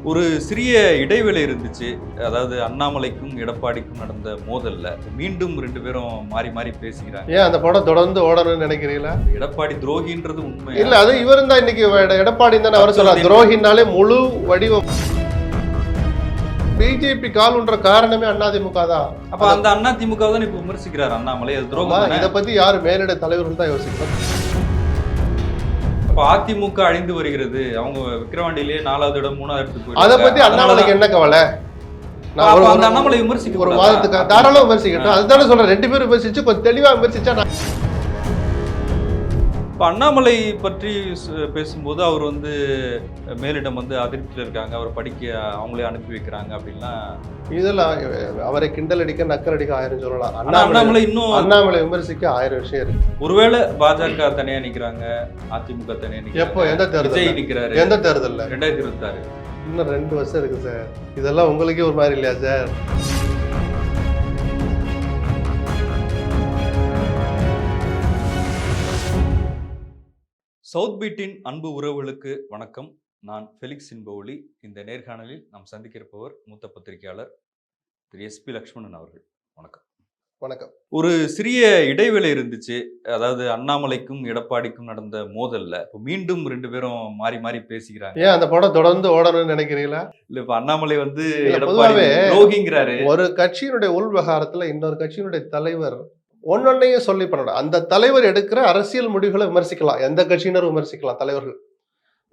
ஒரு சிறிய இடைவேளை இருந்துச்சு. அதாவது அண்ணாமலைக்கும் எடப்பாடிக்கும் நடந்த மோதல்ல மீண்டும் ரெண்டு பேரும் மாறி மாறி பேசிக்கிறாங்க ஏன் அந்த படம் தொடர்ந்து ஓடணும்னு நினைக்கிறீங்களா? எடப்பாடி துரோகின்றது உண்மை. இல்ல அது இவரும் தான் இன்னைக்கு எட- எடப்பாடி தானே அவர் சொல்றாரு. துரோகினாலே முழு வடிவம். பிஜேபி கால்ன்ற காரணமே அதிமுக தான். அப்ப அந்த அண்ணா திமுக தான் இப்ப விமர்சிக்கிறார் அண்ணாமலை. அது துரோகம்? இத பத்தி யாரு மேலிட தலைவர்கள் தான் யோசிக்கணும். அப்ப அதிமுக அழிந்து வருகிறது அவங்க விக்கிரவாண்டியிலேயே நாலாவது இடம் மூணாவது இடத்துக்கு அத. பத்தி அண்ணாமலைக்கு என்ன கவலை அண்ணாமலை விமர்சிக்க ஒரு? வாதத்துக்கு தாராளம் விமர்சிக்கட்டும் அதுதானே சொல்றேன் ரெண்டு பேரும் விமர்சிச்சு கொஞ்சம் தெளிவா விமர்சிச்சா நான் இப்ப அண்ணாமலை பற்றி பேசும்போது அவர் வந்து மேலிடம் வந்து அதிருப்தியில் இருக்காங்க. அவர் படிக்க அவங்களே அனுப்பி வைக்கிறாங்க அப்படின்லாம் இதெல்லாம் அவரை கிண்டல் அடிக்க நக்கல் அடிக்க ஆயிரம் சொல்லலாம். அண்ணாமலை இன்னும் அண்ணாமலை விமர்சிக்க ஆயிரம் விஷயம் இருக்கு. ஒருவேளை பாஜக தனியா நிக்கிறாங்க அதிமுக தனியா எப்போ? நிக்கிறாங்க எந்த விஜய் தேர்தல் நிக்கிறாரு. எந்த தேர்தல்ல? ரெண்டாயிரத்தி இருபத்தி ஆறு இன்னும் ரெண்டு வருஷம் இருக்கு சார். இதெல்லாம் உங்களுக்கே ஒரு மாதிரி இல்லையா சார்? சவுத் பீட்டின் அன்பு உறவுகளுக்கு வணக்கம். நான் ஃபெலிக்ஸ் இன்பவுலி இந்த நேர்காணலில் நாம் சந்திக்கிறப்பவர் மூத்த பத்திரிகையாளர் திரு. எஸ்பி லக்ஷ்மணன் அவர்கள். வணக்கம். வணக்கம். ஒரு சிறிய இடைவேளை இருந்துச்சு. அதாவது அண்ணாமலைக்கும் எடப்பாடிக்கும் நடந்த மோதல்ல. இப்போ மீண்டும் ரெண்டு பேரும் மாறி மாறி பேசிக்கிறாங்க. ஏன் அந்த படம் தொடர்ந்து ஓடணும்னு நினைக்கிறீங்களா? இல்ல இப்ப அண்ணாமலை வந்து எடப்பாடி துரோகிங்கிறாரு ஒரு கட்சியினுடைய உள் விவகாரத்துல இன்னொரு கட்சியினுடைய தலைவர் ஒன்னொன்னையும் சொல்லி பண்ணணும். அந்த தலைவர் எடுக்கிற அரசியல் முடிவுகளை விமர்சிக்கலாம். எந்த கட்சியினரும் விமர்சிக்கலாம் தலைவர்கள்.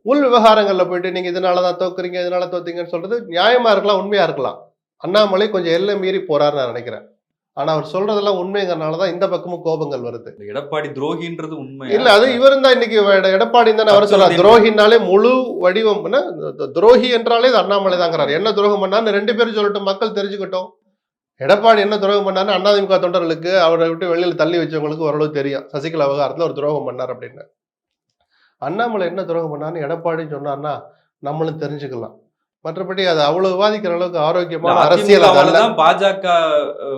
உள் விவகாரங்கள்ல போயிட்டு நீங்க இதனாலதான் தோக்குறீங்க இதனால தோத்தீங்கன்னு சொல்றது நியாயமா இருக்கலாம் உண்மையா இருக்கலாம். அண்ணாமலை கொஞ்சம் எல்லை மீறி போறாருன்னு நான் நினைக்கிறேன். ஆனா அவர் சொல்றதெல்லாம் உண்மைங்கிறனாலதான் இந்த பக்கமும் கோபங்கள் வருது. எடப்பாடி துரோகின்றது உண்மை. இல்ல அது இவரும் தான் இன்னைக்கு எட- எடப்பாடி தானே அவர் சொல்றாரு. துரோகினாலே முழு வடிவம் துரோகி என்றாலே இது அண்ணாமலை தாங்கிறாரு. என்ன துரோகம் பண்ணான்னு ரெண்டு பேரும் சொல்லட்டும் மக்கள் தெரிஞ்சுக்கட்டும். எடப்பாடி என்ன துரோகம் பண்ணார்னு அண்ணாதிமுக தொண்டர்களுக்கு அவரை விட்டு வெளியில் தள்ளி வச்சவங்களுக்கு ஓரளவு தெரியும். சசிகலா விவகாரத்தில் ஒரு துரோகம் பண்ணார் அப்படின்னு. அண்ணாமலை என்ன துரோகம் பண்ணார்னு எடப்பாடின்னு சொன்னார்னா நம்மளும் தெரிஞ்சுக்கலாம். மற்றபடி அது அவ்வளவு விவாதிக்கிற அளவுக்கு ஆரோக்கியமான அரசியல் பாஜக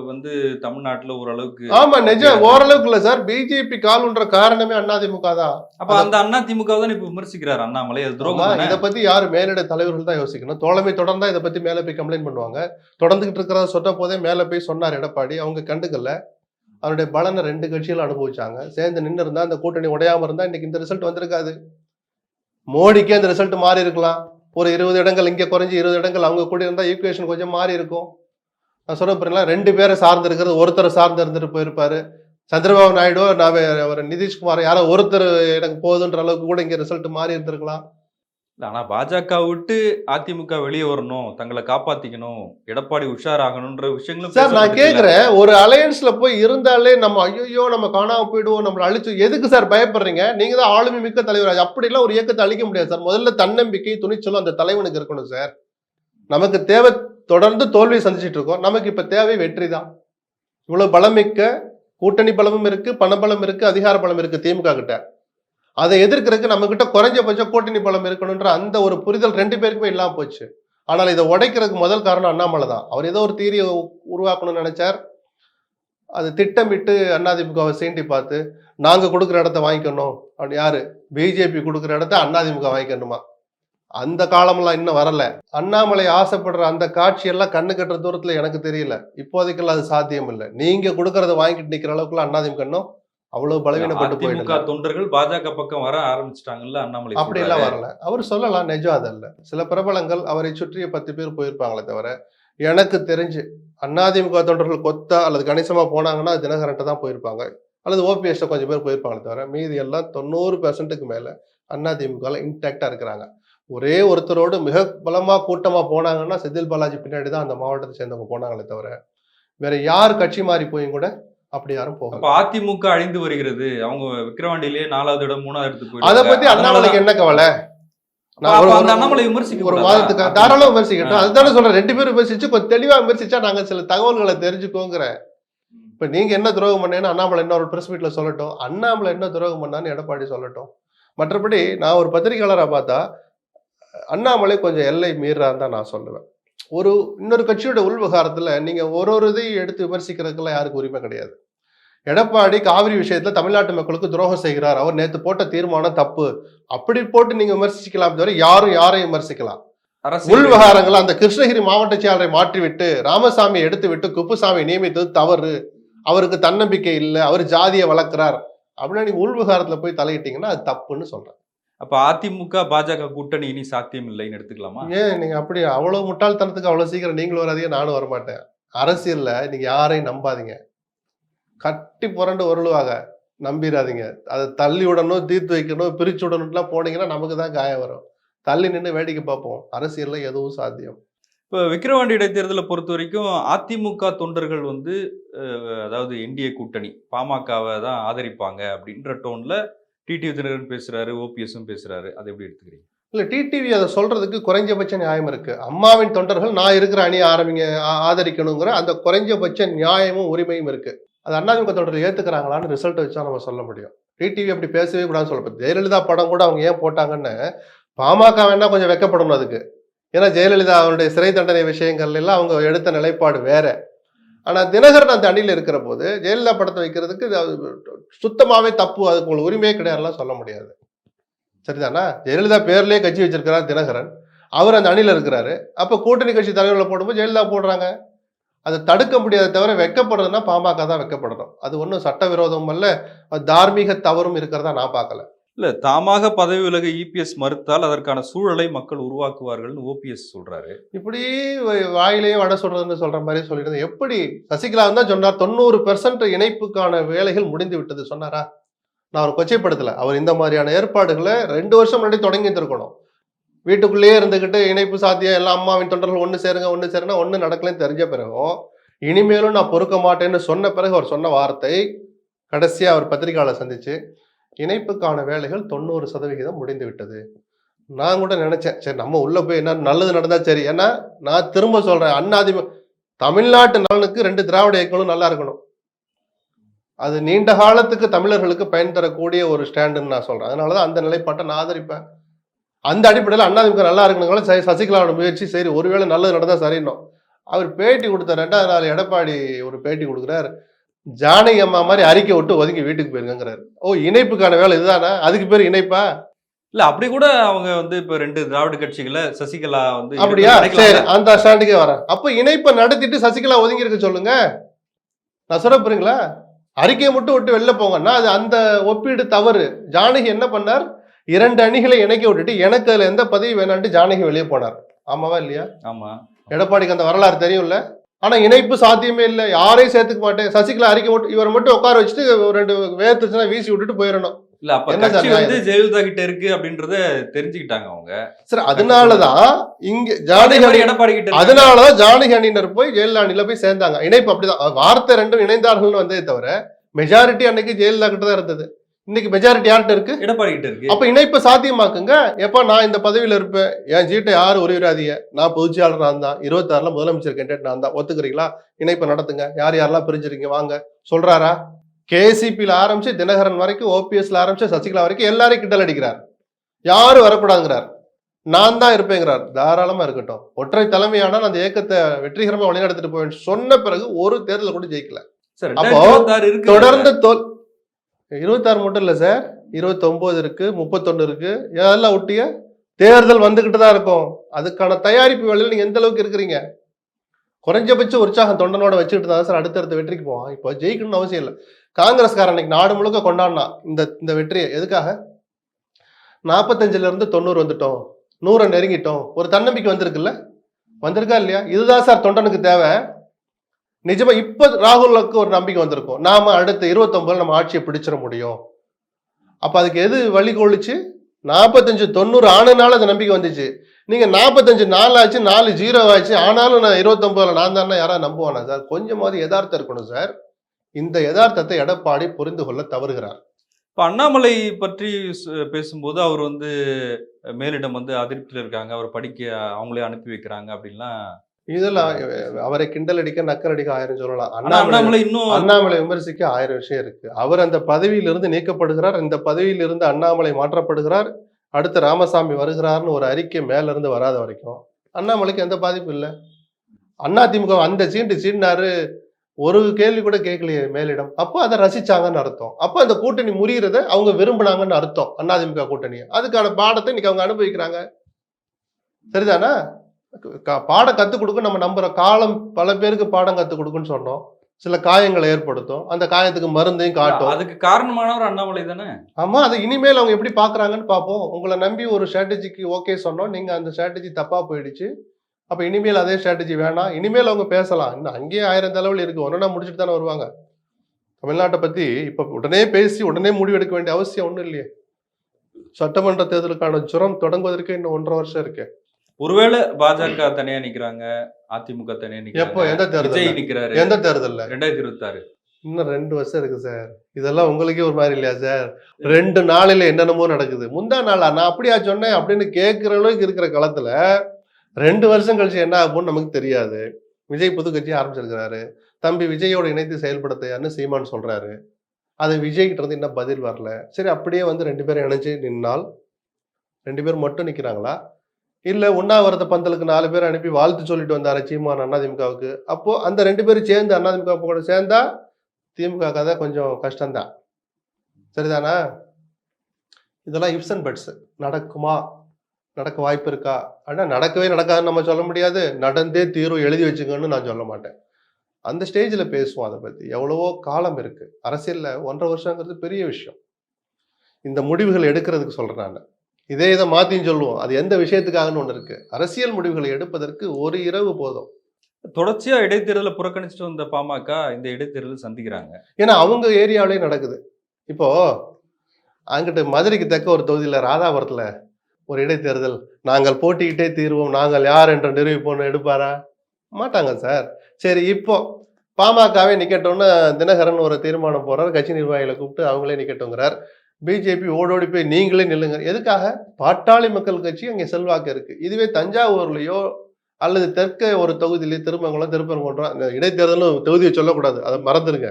வந்து தமிழ்நாட்டுல ஓரளவுக்கு ஆமா நிஜம் ஓரளவுக்கு இல்ல சார். பிஜேபி கால்ன்ற காரணமே அதிமுக தான். அப்ப அந்த அண்ணா திமுக தான் இப்ப விமர்சிக்கிறார் அண்ணாமலை? அது துரோகம்? இத பத்தி யாரு மேலிட தலைவர்கள் தான் யோசிக்கணும். தோழமை தொடர்ந்தா இதை பத்தி மேல போய் கம்ப்ளைண்ட் பண்ணுவாங்க. தொடர்ந்துகிட்டு இருக்கிறத சொன்ன போதே மேல போய் சொன்னார் எடப்பாடி. அவங்க கண்டுக்கல. அவருடைய பலனை ரெண்டு கட்சிகள் அனுபவிச்சாங்க. சேர்ந்து நின்று இருந்தா அந்த கூட்டணி உடையாம இருந்தா இன்னைக்கு இந்த ரிசல்ட் வந்திருக்காது. மோடிக்கே அந்த ரிசல்ட் மாறி இருக்கலாம் ஒரு இருபது இடங்கள் இங்கே குறைஞ்சி இருபது இடங்கள் அவங்க கூட இருந்தால் ஈக்குவேஷன் கொஞ்சம் மாறி இருக்கும். நான் சொல்ல போறீங்களா ரெண்டு பேரை சார்ந்து இருக்கிறது ஒருத்தர் சார்ந்து இருந்துட்டு போயிருப்பாரு. சந்திரபாபு நாயுடு நான் அவர் நிதிஷ்குமார் யாரோ ஒருத்தர் எனக்கு போதுன்ற அளவுக்கு கூட இங்கே ரிசல்ட் மாறி இருந்திருக்கலாம். இல்ல, ஆனா பாஜக விட்டு அதிமுக வெளியே வரணும் தங்களை காப்பாத்திக்கணும் எடப்பாடி உஷாராகணும்ன்ற விஷயங்களும் சார் நான்? கேக்குறேன் ஒரு அலையன்ஸ்ல போய் இருந்தாலே நம்ம ஐயோ நம்ம காணாம போயிடுவோம் நம்மள அழிச்சு எதுக்கு சார் பயப்படுறீங்க? நீங்க தான் ஆளுமை மிக்க தலைவர். அப்படிலாம் ஒரு இயக்கத்தை அழிக்க முடியாது சார். முதல்ல தன்னம்பிக்கை துணிச்சலும் அந்த தலைவனுக்கு இருக்கணும் சார். நமக்கு தேவை தொடர்ந்து தோல்வியை சந்திச்சிட்டு இருக்கோம். நமக்கு இப்ப தேவை வெற்றி தான். இவ்வளவு பலமிக்க கூட்டணி பலமும் இருக்கு பணபலம் இருக்கு அதிகார பலம் இருக்கு திமுக கிட்ட. அதை எதிர்க்கிறதுக்கு நம்ம கிட்ட குறைஞ்சபட்ச கூட்டணி பலம் இருக்கணும்ன்ற அந்த ஒரு புரிதல் ரெண்டு பேருக்குமே இல்லாம போச்சு. ஆனால் இதை உடைக்கிறதுக்கு முதல் காரணம் அண்ணாமலை தான். அவர் ஏதோ ஒரு தீரியை உருவாக்கணும்னு நினைச்சார். அது திட்டமிட்டு அதிமுகவை சீண்டி பார்த்து நாங்கள் கொடுக்குற இடத்த வாங்கிக்கணும். அப்படின்னு யாரு? பிஜேபி கொடுக்குற இடத்த அதிமுக வாங்கிக்கணுமா? அந்த காலம்லாம் இன்னும் வரல. அண்ணாமலை ஆசைப்படுற அந்த காட்சியெல்லாம் கண்ணு கட்டுற தூரத்தில் எனக்கு தெரியல. இப்போதைக்கெல்லாம் அது சாத்தியம் இல்லை நீங்கள் கொடுக்கறத வாங்கிட்டு நிற்கிற அளவுக்குலாம் அண்ணாதிமுக இன்னும் அவ்வளவு பலவீனப்பட்டு போயிட்டு தொண்டர்கள் பாஜக பக்கம் வர ஆரம்பிச்சிட்டாங்கல்ல அண்ணாமலை அப்படி எல்லாம் வரல. அவர் சொல்லலாம் நிஜம் அதல்ல சில பிரபலங்கள் அவரை சுற்றிய பத்து பேர் போயிருப்பாங்களே தவிர எனக்கு தெரிஞ்சு அதிமுக தொண்டர்கள் கொத்தா அல்லது கணிசமா போனாங்கன்னா தினகரன்ட்ட தான் போயிருப்பாங்க. அல்லது ஓபிஎஸ் கொஞ்சம் பேர் போயிருப்பாங்களே தவிர மீதி எல்லாம் தொண்ணூறு பெர்சன்ட்டுக்கு மேல அதிமுக இன்டாக்டா இருக்கிறாங்க. ஒரே ஒருத்தரோடு மிக பலமா கூட்டமா போனாங்கன்னா செந்தில் பாலாஜி பின்னாடி தான் அந்த மாவட்டத்தை சேர்ந்தவங்க போனாங்களே தவிர வேற யார் கட்சி மாறி போயும் கூட அப்படி யாரும் அப்ப அதிமுக அழிந்து வருகிறது. அவங்க விக்கிரவாண்டியிலேயே நாலாவது இடம் மூணாவது இடத்துக்கு அதை. பத்தி அண்ணாமலைக்கு என்ன கவலை? அண்ணாமலை விமர்சிக்க ஒரு? வாதத்துக்கு தாராளம் விமர்சிக்கட்டும். அதுதானே சொல்றேன். ரெண்டு பேரும் விமர்சிச்சு கொஞ்சம் தெளிவா விமர்சிச்சா நாங்க சில தகவல்களை தெரிஞ்சுக்கோங்கிறேன். இப்ப நீங்க என்ன துரோகம் பண்ணேன்னு அண்ணாமலை என்ன ஒரு பிரஸ் மீட்ல சொல்லட்டும். அண்ணாமலை என்ன துரோகம் பண்ணான்னு எடப்பாடி சொல்லட்டும். மற்றபடி நான் ஒரு பத்திரிகையாளரா பார்த்தா அண்ணாமலை கொஞ்சம் எல்லை மீறான்னு தான் நான் சொல்லுவேன். ஒரு இன்னொரு கட்சியோட உள் விவகாரத்துல நீங்க ஒரு ஒரு இதையும் எடுத்து விமர்சிக்கிறதுக்கெல்லாம் யாருக்கு உரிமை கிடையாது. எடப்பாடி காவிரி விஷயத்துல தமிழ்நாட்டு மக்களுக்கு துரோகம் செய்கிறார். அவர் நேத்து போட்ட தீர்மானம் தப்பு. அப்படி போட்டு நீங்க விமர்சிக்கலாம். தவிர யாரும் யாரையும் விமர்சிக்கலாம். உள் விவகாரங்கள் அந்த கிருஷ்ணகிரி மாவட்ட செயலரை மாற்றிவிட்டு ராமசாமி எடுத்து விட்டு குப்புசாமி நியமித்தது தவறு. அவருக்கு தன்னம்பிக்கை இல்லை. அவர் ஜாதியை வளர்க்கிறார். அப்படின்னு நீங்க உள் விவகாரத்துல போய் தலையிட்டீங்கன்னா அது தப்புன்னு சொல்றேன். அப்ப அதிமுக பாஜக கூட்டணி இனி சாத்தியம் இல்லைன்னு எடுத்துக்கலாமா? ஏன் நீங்க அப்படி அவ்வளவு முட்டாள்தனத்துக்கு அவ்வளவு சீக்கிரம் நீங்களும் வராதீங்க நானும் வரமாட்டேன். அரசியல்ல நீங்க யாரையும் நம்பாதீங்க. கட்டி புரண்டு உருளுவாங்க. நம்பிடாதீங்க அதை தள்ளி விடணும் தீர்த்து வைக்கணும் பிரிச்சு விடணும்லாம் போனீங்கன்னா நமக்கு தான் காயம் வரும். தள்ளி நின்று வேடிக்கை பார்ப்போம். அரசியல்ல எதுவும் சாத்தியம். இப்போ விக்கிரவாண்டி இடைத்தேர்தலை பொறுத்த வரைக்கும் அதிமுக தொண்டர்கள் வந்து அதாவது என்டிஏ கூட்டணி பாமகவை தான் ஆதரிப்பாங்க அப்படின்ற டோன்ல டிடி தினகரன் பேசுறாரு ஓபிஎஸும் பேசுறாரு. அதை எப்படி எடுத்துக்கிறீங்க? இல்ல டிடிவி அதை சொல்றதுக்கு குறைஞ்சபட்ச நியாயம் இருக்கு. அம்மாவின் தொண்டர்கள் நான் இருக்கிற அணியை ஆரம்பிங்க ஆதரிக்கணுங்கிற அந்த குறைஞ்சபட்ச நியாயமும் உரிமையும் இருக்கு. அது அதிமுக தொடரில் ஏற்றுக்கிறாங்களான்னு ரிசல்ட் வச்சா நம்ம சொல்ல முடியும். டிடிவி அப்படி பேசவே கூடாதுன்னு சொல்ல ஜெயலலிதா படம் கூட அவங்க ஏன் போட்டாங்கன்னு பாமக வேணா கொஞ்சம் வெக்கப்படணும் அதுக்கு. ஏன்னா ஜெயலலிதா அவருடைய சிறை தண்டனை விஷயங்கள்லாம் எல்லாம் அவங்க எடுத்த நிலைப்பாடு வேற. ஆனால் தினகரன் அந்த அணியில் இருக்கிற போது ஜெயலலிதா படத்தை வைக்கிறதுக்கு சுத்தமாகவே தப்பு. அதுக்கு உங்களுக்கு உரிமையே கிடையாதுலாம் சொல்ல முடியாது. சரிதானா? ஜெயலலிதா பேர்லேயே கட்சி வச்சிருக்கிறார் தினகரன். அவர் அந்த அணியில் இருக்கிறாரு. அப்போ கூட்டணி கட்சி தலைவர்களை போடும்போது ஜெயலலிதா போடுறாங்க. அதை தடுக்க முடியாத தவிர வெக்கப்படுறதுன்னா பாமக தான் வெக்கப்படணும். அது ஒன்றும் சட்டவிரோதமும் அல்ல தார்மீக தவறும் இருக்கிறதா நான் பார்க்கல. இல்ல தாமாக பதவி விலக இபிஎஸ் மறுத்தால் அதற்கான சூழலை மக்கள் உருவாக்குவார்கள்னு ஓபிஎஸ் சொல்றாரு. இப்படி வாயிலேயே வடை சொல்றதுன்னு சொல்ற மாதிரி சொல்லிட்டு எப்படி? சசிகலா தான் சொன்னார் தொண்ணூறு பெர்சன்ட் இணைப்புக்கான வேலைகள் முடிந்து விட்டது. சொன்னாரா? நான் அவர் கொச்சைப்படுத்தல. அவர் இந்த மாதிரியான ஏற்பாடுகளை ரெண்டு வருஷம் முன்னாடி தொடங்கி இருந்திருக்கணும் வீட்டுக்குள்ளேயே இருந்துக்கிட்டு இணைப்பு சாத்தியம் எல்லாம் அம்மாவின் தொண்டர்கள் ஒன்று சேருங்க ஒன்று சேருங்க ஒன்று நடக்கலன்னு தெரிஞ்ச பிறகும் இனிமேலும் நான் பொறுக்க மாட்டேன்னு சொன்ன பிறகு அவர் சொன்ன வார்த்தை கடைசியாக அவர் பத்திரிகையாளர் சந்திச்சு இணைப்புக்கான வேலைகள் தொண்ணூறு சதவிகிதம் முடிந்து விட்டது நான் கூட நினைச்சேன் சரி நம்ம உள்ள போய் என்ன நல்லது நடந்தா சரி ஏன்னா நான் திரும்ப சொல்றேன் அண்ணாதிம தமிழ்நாட்டு நலனுக்கு ரெண்டு திராவிட இயக்கங்களும் நல்லா இருக்கணும். அது நீண்ட காலத்துக்கு தமிழர்களுக்கு பயன் தரக்கூடிய ஒரு ஸ்டாண்டுன்னு நான் சொல்றேன். அதனாலதான் அந்த நிலைப்பாட்டை நான் ஆதரிப்பேன். அந்த அடிப்படையில் அண்ணாதிமுக நல்லா இருக்கணுங்களா சரி சசிகலாவோட முயற்சி சரி ஒருவேளை நல்லது நடந்தா சரின்னும். அவர் பேட்டி கொடுத்த ரெண்டாவது நாள் எடப்பாடி ஒரு பேட்டி கொடுக்குறாரு. ஜானகி அம்மா மாதிரி அறிக்கை விட்டு ஒதுங்கி வீட்டுக்கு போயிருங்கிறாரு ஓ இணைப்புக்கான வேலை இதுதானா? அதுக்கு பேர் இணைப்பா? இல்ல அப்படி கூட அவங்க வந்து இப்ப ரெண்டு திராவிட கட்சிகளை சசிகலா வந்து அப்படியா? சரி? அந்த ஸ்டாண்டுக்கே வரேன். அப்ப இணைப்பை நடத்திட்டு சசிகலா ஒதுங்கி இருக்க சொல்லுங்க. நான் சொல்ல போறீங்களா? அறிக்கையை மட்டும் விட்டு வெளில போங்கன்னா அது அந்த ஒப்பீடு தவறு. ஜானகி என்ன பண்ணார்? இரண்டு அணிகளை இணைக்க விட்டுட்டு எனக்கு அதுல எந்த பதவி வேணான்ட்டு ஜானகி வெளியே போனார். ஆமாவா இல்லையா? ஆமா. எடப்பாடிக்கு அந்த வரலாறு தெரியும்ல. ஆனா இணைப்பு சாத்தியமே இல்லை. யாரையும் சேர்த்துக்க மாட்டேன். சசிகலா அறிக்கை மட்டும் இவரை மட்டும் உட்கார வச்சுட்டு ரெண்டு வேர்த்துச்சுன்னா வீசி விட்டுட்டு போயிடணும். இல்ல அப்ப கட்சி வந்து ஜெயலலிதா கிட்ட இருக்கு அப்படின்றத தெரிஞ்சுக்கிட்டாங்க அவங்க. சரி அதனாலதான் இங்க ஜானகி எடப்பாடி கிட்ட. அதனாலதான் ஜானகி அணியினர் போய் ஜெயலலிதா அணியில போய் சேர்ந்தாங்க. இணைப்பு அப்படிதான். வார்த்தை ரெண்டும் இணைந்தார்கள்னு வந்ததே தவிர மெஜாரிட்டி அன்னைக்கு ஜெயலலிதா கிட்ட தான் இருந்தது. இன்னைக்கு மெஜாரிட்டி யார்கிட்ட இருக்கு. எடப்பாடி கிட்ட இருக்கு. அப்ப இணைப்பு சாத்தியமாக்குங்க. எப்ப நான் இந்த பதவியில இருப்பேன். என் சீட்டை யாரும் உருவிடாதீங்க நான் பொதுச்செயலாளர் நான் தான் இருபத்தாறுல முதலமைச்சர் கேண்டேட் நான் தான் ஒத்துக்கிறீங்களா? இணைப்பை நடத்துங்க. யார் யாரெல்லாம் பிரிஞ்சிருக்கீங்க? வாங்க. சொல்றாரா? கேசிபியில் ஆரம்பிச்சு தினகரன் வரைக்கும் ஓபிஎஸ்ல ஆரம்பிச்சு சசிகலா வரைக்கும் எல்லாரையும் கிண்டல் அடிக்கிறார். யாரும் வரக்கூடாதுங்கிறார். நான் தான் இருப்பேங்கிறார். தாராளமா இருக்கட்டும். ஒற்றை தலைமையானால் அந்த இயக்கத்தை வெற்றிகரமா வழிநடத்திட்டு போவேன் சொன்ன பிறகு ஒரு தேர்தல் கூட ஜெயிக்கல. சார் அப்போ 2026 இருக்கு தொடர்ந்து தோல் இருபத்தாறு மட்டும் இல்லை சார். இருபத்தொம்போது இருக்கு முப்பத்தொன்று இருக்கு. அதெல்லாம் ஒட்டிய தேர்தல் வந்துகிட்டு தான் இருக்கும். அதுக்கான தயாரிப்பு வேலையில் நீங்கள் எந்த அளவுக்கு இருக்கிறீங்க? குறைஞ்சபட்ச உற்சாகம் தொண்டனோட வச்சுக்கிட்டு தான் சார் அடுத்தடுத்த வெற்றிக்கு போவான் இப்போ ஜெயிக்கணும்னு அவசியம் இல்லை. காங்கிரஸ்காரன் இன்னைக்கு நாடு முழுக்க கொண்டாடினா இந்த இந்த வெற்றியை எதுக்காக? நாற்பத்தஞ்சுல இருந்து தொண்ணூறு வந்துட்டோம். நூறை நெருங்கிட்டோம். ஒரு தன்னம்பிக்கை வந்திருக்குல்ல? வந்திருக்கா இல்லையா? இதுதான் சார் தொண்டனுக்கு தேவை. நிஜமா இப்ப ராகுலுக்கு ஒரு நம்பிக்கை வந்திருக்கும். நாம அடுத்த இருபத்தொன்பதுல நம்ம ஆட்சியை பிடிச்சிட முடியும். அப்ப அதுக்கு எது வழி கொழிச்சு நாற்பத்தஞ்சு தொண்ணூறு ஆனனால அந்த நம்பிக்கை வந்துச்சு. நீங்க நாற்பத்தஞ்சு நாலு ஆச்சு நாலு ஜீரோ ஆச்சு. ஆனாலும் நான் இருபத்தொன்பதுல நான் தானே யாராவது நம்புவானா? சார் கொஞ்சமாவது யதார்த்தம் இருக்கணும் சார். இந்த யதார்த்தத்தை எடப்பாடி புரிந்து கொள்ள தவறுகிறார். இப்போ அண்ணாமலை பற்றி பேசும்போது அவர் வந்து மேலிடம் வந்து அதிருப்தியில் இருக்காங்க. அவர் படிக்க அவங்களே அனுப்பி வைக்கிறாங்க அப்படின்லாம் இதெல்லாம் அவரை கிண்டல் அடிக்க நக்கல் அடிக்க ஆயிரம் சொல்லலாம். அண்ணாமலை இன்னும் அண்ணாமலை விமர்சிக்க ஆயிரம் விஷயம் இருக்கு. அவர் அந்த பதவியிலிருந்து நீக்கப்படுகிறார் இந்த பதவியிலிருந்து அண்ணாமலை மாற்றப்படுகிறார் அடுத்து ராமசாமி வருகிறார்னு ஒரு அறிக்கை மேல இருந்து வராத வரைக்கும். அண்ணாமலைக்கு எந்த பாதிப்பும் இல்லை. அதிமுக அந்த சீண்டு சீண்டாரு ஒரு கேள்வி கூட கேட்கலையே மேலிடம். அப்போ அதை ரசிச்சாங்கன்னு அர்த்தம். அப்போ அந்த கூட்டணி முறியறத அவங்க விரும்புனாங்கன்னு அர்த்தம் அதிமுக கூட்டணியை. அதுக்கான பாடத்தை இன்னைக்கு அவங்க அனுபவிக்கிறாங்க. சரிதானே? பாடம் கற்றுக் கொடுக்க நம்ம நம்புற காலம் பல பேருக்கு பாடம் கற்றுக் கொடுக்குன்னு சொன்னோம். சில காயங்களை ஏற்படுத்தும். அந்த காயத்துக்கு மருந்தையும் காட்டும். அதுக்கு காரணமானவர் அண்ணாமலை தானே? ஆமா அது இனிமேல் அவங்க எப்படி பாக்குறாங்கன்னு பார்ப்போம் உங்களை நம்பி ஒரு ஸ்ட்ராட்டஜிக்கு ஓகே சொன்னோம். நீங்க அந்த ஸ்ட்ராட்டஜி தப்பா போயிடுச்சு. அப்ப இனிமேல் அதே ஸ்ட்ராட்டஜி வேணாம். இனிமேல் அவங்க பேசலாம். இன்னும் அங்கேயே ஆயிரம் தலைவலி இருக்கு. ஒன்னா முடிச்சுட்டு தானே வருவாங்க. தமிழ்நாட்டை பத்தி இப்ப உடனே பேசி உடனே முடிவு எடுக்க வேண்டிய அவசியம் ஒண்ணும் இல்லையே. சட்டமன்ற தேர்தலுக்கான ஜுரம் தொடங்குவதற்கு இன்னும் ஒன்றரை வருஷம் இருக்கு. ஒருவேளை பாஜக தனியா நிக்கிறாங்க அதிமுக தனியா எப்போ? நிக்கிறாங்க எந்த விஜய் தேர்தல் நிக்கிறாரு. எந்த தேர்தல்ல? ரெண்டாயிரத்தி இருபத்தி ஆறு இன்னும் ரெண்டு வருஷம் இருக்கு சார். இதெல்லாம் உங்களுக்கே ஒரு மாதிரி இல்லையா சார்? ரெண்டு நாளில என்னென்னமோ நடக்குது. முந்தா நாளா? நான் அப்படியா சொன்னேன் அப்படின்னு கேட்குற அளவுக்கு இருக்கிற களத்துல ரெண்டு வருஷம் கழிச்சு என்ன ஆகும்னு நமக்கு தெரியாது. விஜய் புது கட்சி ஆரம்பிச்சிருக்கிறாரு. தம்பி விஜயோட இணைத்து செயல்படுத்தையான்னு சீமான் சொல்றாரு. அது விஜய் கிட்ட இருந்து இன்னும் பதில் வரல. சரி அப்படியே வந்து ரெண்டு பேரும் இணைஞ்சு நின்னால் ரெண்டு பேரும் மட்டும் நிக்கிறாங்களா? இல்லை உண்ணாவிரத பந்தலுக்கு நாலு பேர் அனுப்பி வாழ்த்து சொல்லிட்டு வந்தார் சீமான் அதிமுகவுக்கு அப்போது அந்த ரெண்டு பேரும் சேர்ந்து அதிமுக கூட சேர்ந்தா திமுக கதை கொஞ்சம் கஷ்டம்தான். சரிதானா? இதெல்லாம் இப்ஸ் அண்ட் பட்ஸ் நடக்குமா? நடக்க வாய்ப்பு இருக்கா? ஆனால் நடக்கவே நடக்காதுன்னு நம்ம சொல்ல முடியாது. நடந்தே தீரும் எழுதி வச்சுக்கோன்னு நான் சொல்ல மாட்டேன். அந்த ஸ்டேஜில் பேசுவோம் அதை பற்றி எவ்வளவோ காலம் இருக்குது அரசியலில் ஒன்றரை வருஷங்கிறது பெரிய விஷயம். இந்த முடிவுகள் எடுக்கிறதுக்கு சொல்கிறேன் நான். இதே இதை மாற்றின்னு சொல்லுவோம். அது எந்த விஷயத்துக்காகன்னு ஒன்று இருக்கு. அரசியல் முடிவுகளை எடுப்பதற்கு ஒரு இரவு போதும். தொடர்ச்சியா இடைத்தேர்தலை புறக்கணிச்சுட்டு வந்த பாமக இந்த இடைத்தேர்தல் சந்திக்கிறாங்க. ஏன்னா அவங்க ஏரியாவிலே நடக்குது. இப்போ அங்கிட்டு மதுரைக்கு தெக்க ஒரு தொகுதியில் ராதாபுரத்தில் ஒரு இடைத்தேர்தல். நாங்கள் போட்டிக்கிட்டே தீர்வோம். நாங்கள் யார் என்ற நிரூபிப்போம்னு எடுப்பாரா? மாட்டாங்க சார். சரி இப்போ பாமகவே நிக்கட்டும்னு தினகரன் ஒரு தீர்மானம் போறார். கட்சி நிர்வாகிகளை கூப்பிட்டு அவங்களே நிக்கட்டுங்கிறார். பிஜேபி ஓடோடி போய் நீங்களே நில்லுங்க. எதுக்காக? பாட்டாளி மக்கள் கட்சி அங்கே செல்வாக்கு இருக்குது இதுவே தஞ்சாவூர்லேயோ அல்லது தெற்க ஒரு தொகுதியிலே திருமங்கலம் திருப்பரங்குன்றம் இந்த இடைத்தேர்தலும் தொகுதியை சொல்லக்கூடாது. அதை மறந்துடுங்க.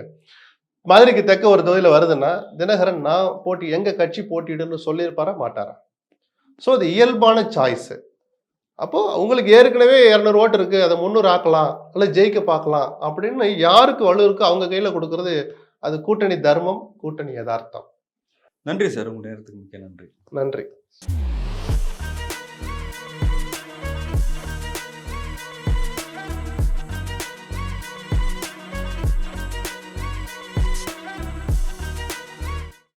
மதுரைக்கு தெற்க ஒரு தொகுதியில் வருதுன்னா தினகரன் நான் போட்டி எங்கள் கட்சி போட்டியிடுன்னு சொல்லியிருப்பாரா? மாட்டாரா? ஸோ அது இயல்பான சாய்ஸு அப்போது உங்களுக்கு ஏற்கனவே இரநூறு ஓட்டு இருக்குது அதை முந்நூறு ஆக்கலாம் இல்லை ஜெயிக்க பார்க்கலாம் அப்படின்னு யாருக்கு வலு இருக்கோ அவங்க கையில் கொடுக்கறது அது கூட்டணி தர்மம் கூட்டணி யதார்த்தம். நன்றி சார். உங்கள் நேரத்துக்கு மிக்க நன்றி. நன்றி.